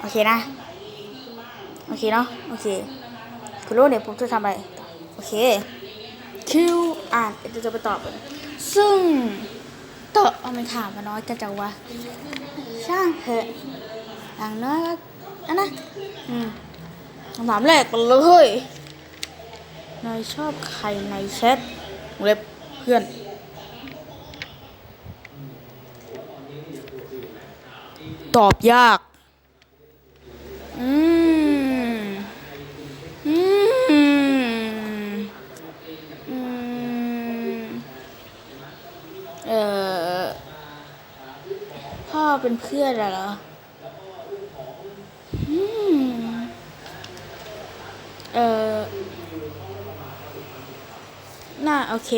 โอเคนะ โอเคเนาะ โอเค คุณรู้เนี่ยผมจะทำอะไร โอเค คิว อ่านเดี๋ยวจะไปตอบกันซึ่งตอบเอาไม่ถามมาน้อยกันจังวะ ช่างเถอะอย่างน้อยก็อันนะ อืมคำถามแรกกันเลยนายชอบใครในแชทเล็บเพื่อน ตอบยาก อืม อืม อืม เอ่อ พ่อเป็นเพื่อนเหรอ อืม เอ่อ น่าโอเค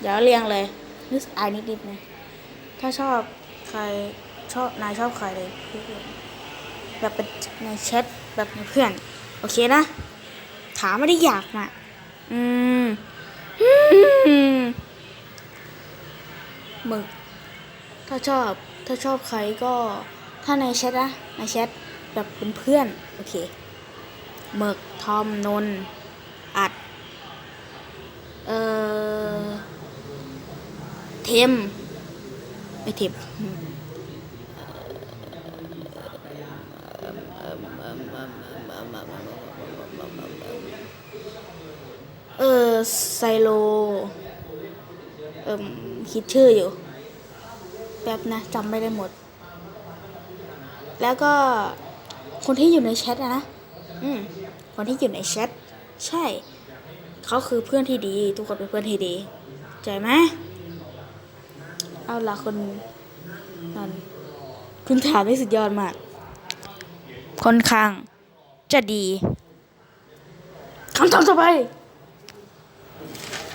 เดี๋ยวเรียงเลยนึกอายนิดๆนะ ถ้าชอบใคร ชอบนายชอบใครเลยเพื่อนแบบเป็นในแชทแบบในเพื่อน โอเคนะ ถามไม่ได้อยากนะอืมหมึกถ้าชอบถ้าชอบใครก็ถ้าในแชทนะในแชทแบบเป็นเพื่อน โอเคหมึกทอมนนอัด เอ่อ เทม ไม่เทมเอไซโล เอิมคิดชื่ออยู่ แป๊บนะจำไม่ได้หมด แล้วก็คนที่อยู่ในแชทอะนะ อืม คนที่อยู่ในแชท ใช่ เขาคือเพื่อนที่ดี ทุกคนเป็นเพื่อนที่ดี ใจไหม เอาละคนนั้นคุณถามได้สุดยอดมาก ค่อนข้างจะดีคำตอบต่อไป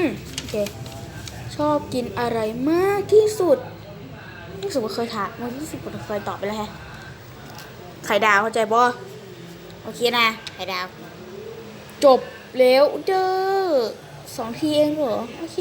อืมโอเค ชอบกินอะไรมากที่สุดรู้สึกว่าเคยถามมันรู้สึกว่าเคยตอบไปแล้วแฮะไข่ดาวเข้าใจบ่โอเคนะ ไข่ดาว จบแล้วเด้อสองทีเองเหรอ โอเค